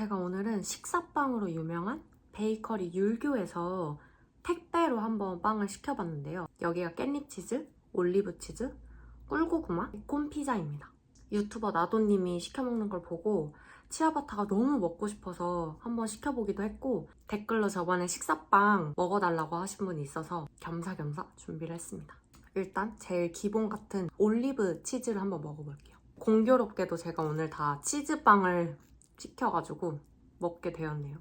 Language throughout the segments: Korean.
제가 오늘은 식사빵으로 유명한 베이커리 율교에서 택배로 한번 빵을 시켜봤는데요. 여기가 깻잎치즈, 올리브치즈, 꿀고구마, 베콘 피자입니다. 유튜버 나도님이 시켜먹는 걸 보고 치아바타가 너무 먹고 싶어서 한번 시켜보기도 했고 댓글로 저번에 식사빵 먹어달라고 하신 분이 있어서 겸사겸사 준비를 했습니다. 일단 제일 기본 같은 올리브 치즈를 한번 먹어볼게요. 공교롭게도 제가 오늘 다 치즈빵을 시켜가지고 먹게 되었네요.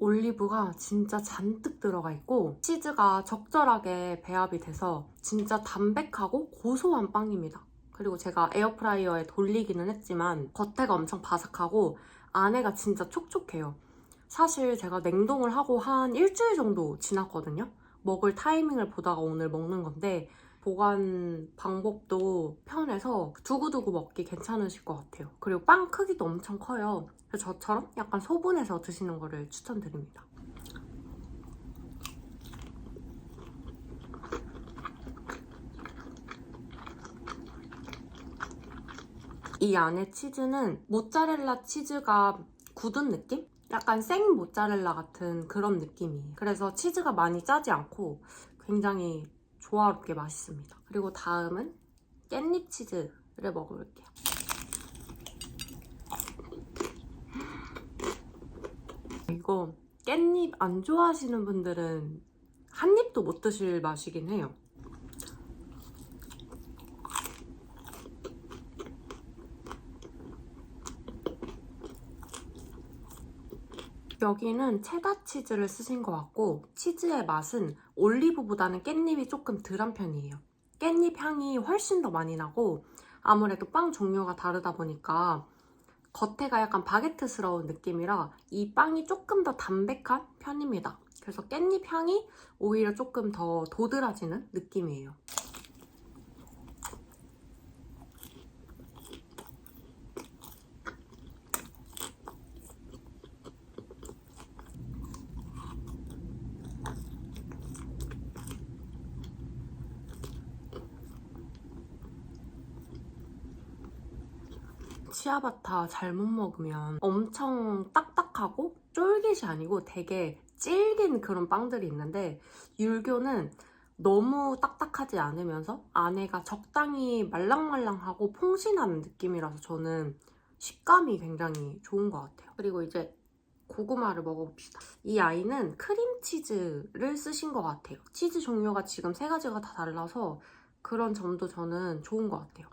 올리브가 진짜 잔뜩 들어가 있고 치즈가 적절하게 배합이 돼서 진짜 담백하고 고소한 빵입니다. 그리고 제가 에어프라이어에 돌리기는 했지만 겉에가 엄청 바삭하고 안에가 진짜 촉촉해요. 사실 제가 냉동을 하고 한 일주일 정도 지났거든요. 먹을 타이밍을 보다가 오늘 먹는 건데 보관 방법도 편해서 두고두고 먹기 괜찮으실 것 같아요. 그리고 빵 크기도 엄청 커요. 저처럼 약간 소분해서 드시는 거를 추천드립니다. 이 안에 치즈는 모짜렐라 치즈가 굳은 느낌? 약간 생 모짜렐라 같은 그런 느낌이에요. 그래서 치즈가 많이 짜지 않고 굉장히 조화롭게 맛있습니다. 그리고 다음은 깻잎 치즈를 먹어볼게요. 이거 깻잎 안 좋아하시는 분들은 한 입도 못 드실 맛이긴 해요. 여기는 체다 치즈를 쓰신 것 같고 치즈의 맛은 올리브보다는 깻잎이 조금 덜한 편이에요. 깻잎 향이 훨씬 더 많이 나고 아무래도 빵 종류가 다르다 보니까 겉에가 약간 바게트스러운 느낌이라 이 빵이 조금 더 담백한 편입니다. 그래서 깻잎 향이 오히려 조금 더 도드라지는 느낌이에요. 치아바타 잘못 먹으면 엄청 딱딱하고 쫄깃이 아니고 되게 질긴 그런 빵들이 있는데 율교는 너무 딱딱하지 않으면서 안에가 적당히 말랑말랑하고 퐁신한 느낌이라서 저는 식감이 굉장히 좋은 것 같아요. 그리고 이제 고구마를 먹어봅시다. 이 아이는 크림치즈를 쓰신 것 같아요. 치즈 종류가 지금 세 가지가 다 달라서 그런 점도 저는 좋은 것 같아요.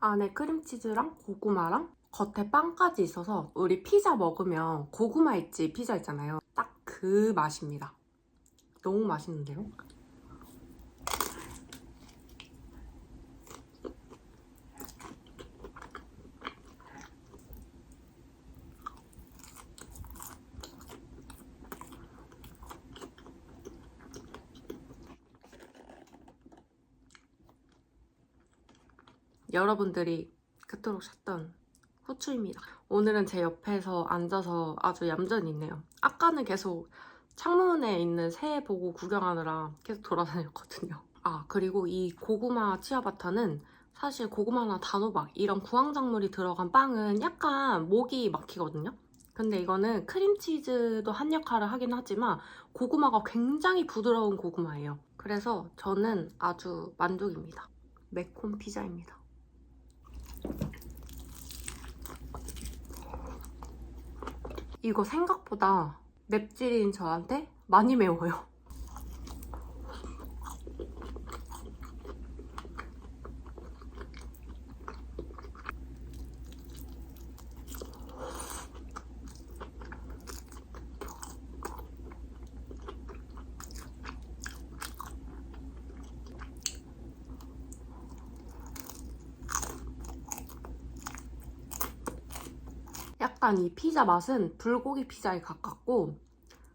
안에 크림치즈랑 고구마랑 겉에 빵까지 있어서 우리 피자 먹으면 고구마 있지 피자 있잖아요. 딱 그 맛입니다. 너무 맛있는데요? 여러분들이 그토록 찾던 후추입니다. 오늘은 제 옆에서 앉아서 아주 얌전히 있네요. 아까는 계속 창문에 있는 새 보고 구경하느라 계속 돌아다녔거든요. 아, 그리고 이 고구마 치아바타는 사실 고구마나 단호박 이런 구황작물이 들어간 빵은 약간 목이 막히거든요. 근데 이거는 크림치즈도 한 역할을 하긴 하지만 고구마가 굉장히 부드러운 고구마예요. 그래서 저는 아주 만족입니다. 매콤 피자입니다. 이거 생각보다 맵찔인 저한테 많이 매워요. 약간 이 피자 맛은 불고기 피자에 가깝고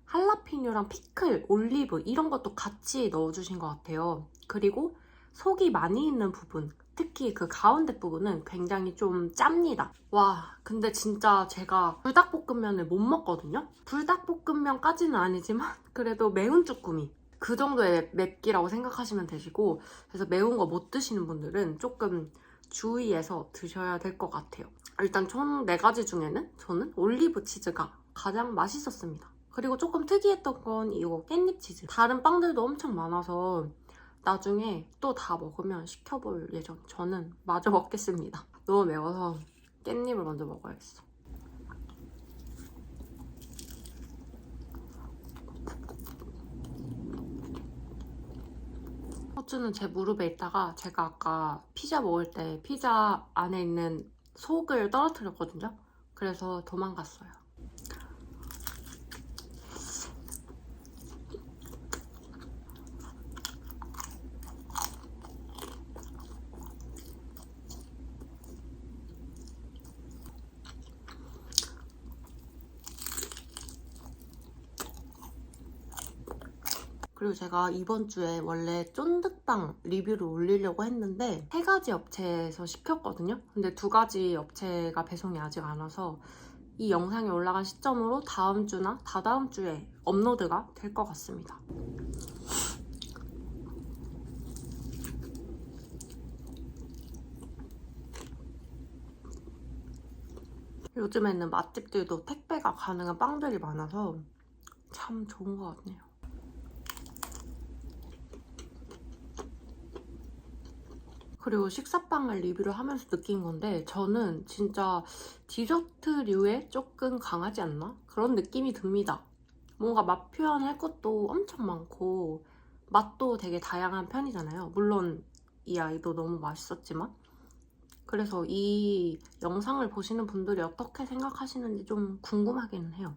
할라피뇨랑 피클, 올리브 이런 것도 같이 넣어주신 것 같아요. 그리고 속이 많이 있는 부분, 특히 그 가운데 부분은 굉장히 좀 짭니다. 와, 근데 진짜 제가 불닭볶음면을 못 먹거든요? 불닭볶음면까지는 아니지만 그래도 매운 쭈꾸미. 그 정도의 맵기라고 생각하시면 되시고 그래서 매운 거 못 드시는 분들은 조금 주의해서 드셔야 될 것 같아요. 일단 총 4가지 중에는 저는 올리브 치즈가 가장 맛있었습니다. 그리고 조금 특이했던 건 이거 깻잎 치즈. 다른 빵들도 엄청 많아서 나중에 또 다 먹으면 시켜볼 예정. 저는 마저 먹겠습니다. 너무 매워서 깻잎을 먼저 먹어야겠어. 호주는 제 무릎에 있다가 제가 아까 피자 먹을 때 피자 안에 있는 속을 떨어뜨렸거든요. 그래서 도망갔어요. 그리고 제가 이번 주에 원래 쫀득빵 리뷰를 올리려고 했는데 세 가지 업체에서 시켰거든요. 근데 두 가지 업체가 배송이 아직 안 와서 이 영상이 올라간 시점으로 다음 주나 다다음 주에 업로드가 될 것 같습니다. 요즘에는 맛집들도 택배가 가능한 빵들이 많아서 참 좋은 것 같네요. 그리고 식사빵을 리뷰를 하면서 느낀 건데 저는 진짜 디저트류에 조금 강하지 않나? 그런 느낌이 듭니다. 뭔가 맛 표현할 것도 엄청 많고 맛도 되게 다양한 편이잖아요. 물론 이 아이도 너무 맛있었지만 그래서 이 영상을 보시는 분들이 어떻게 생각하시는지 좀 궁금하기는 해요.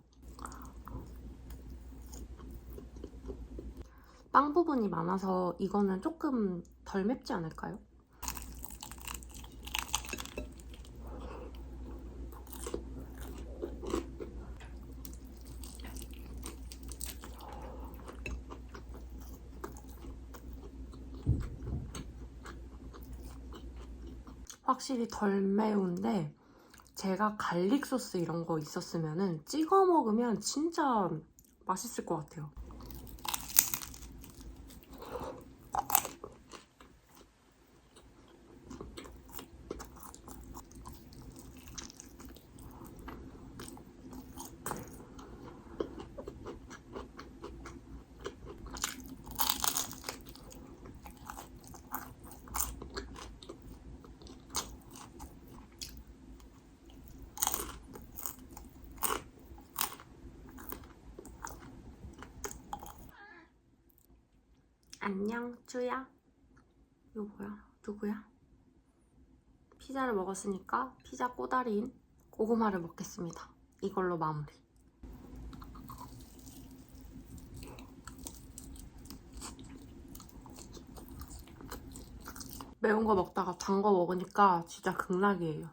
빵 부분이 많아서 이거는 조금 덜 맵지 않을까요? 확실히 덜 매운데 제가 갈릭 소스 이런 거 있었으면 찍어 먹으면 진짜 맛있을 것 같아요. 쭈야. 이거 뭐야? 누구야? 피자를 먹었으니까 피자 꼬다리인 고구마를 먹겠습니다. 이걸로 마무리. 매운 거 먹다가 단 거 먹으니까 진짜 극락이에요.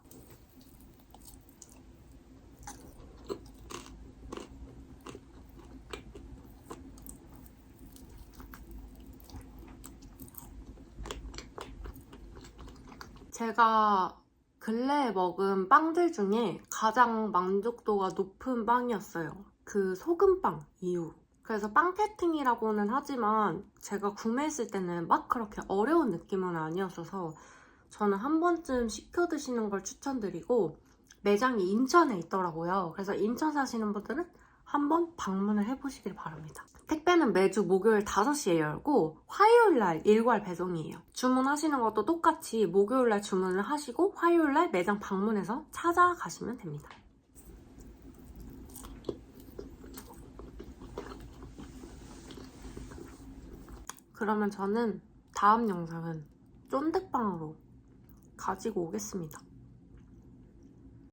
제가 근래에 먹은 빵들 중에 가장 만족도가 높은 빵이었어요. 그 소금빵 이후. 그래서 빵패팅이라고는 하지만 제가 구매했을 때는 막 그렇게 어려운 느낌은 아니었어서 저는 한 번쯤 시켜 드시는 걸 추천드리고 매장이 인천에 있더라고요. 그래서 인천 사시는 분들은 한번 방문을 해보시길 바랍니다. 택배는 매주 목요일 5시에 열고 화요일날 일괄 배송이에요. 주문하시는 것도 똑같이 목요일날 주문을 하시고 화요일날 매장 방문해서 찾아가시면 됩니다. 그러면 저는 다음 영상은 쫀득빵으로 가지고 오겠습니다.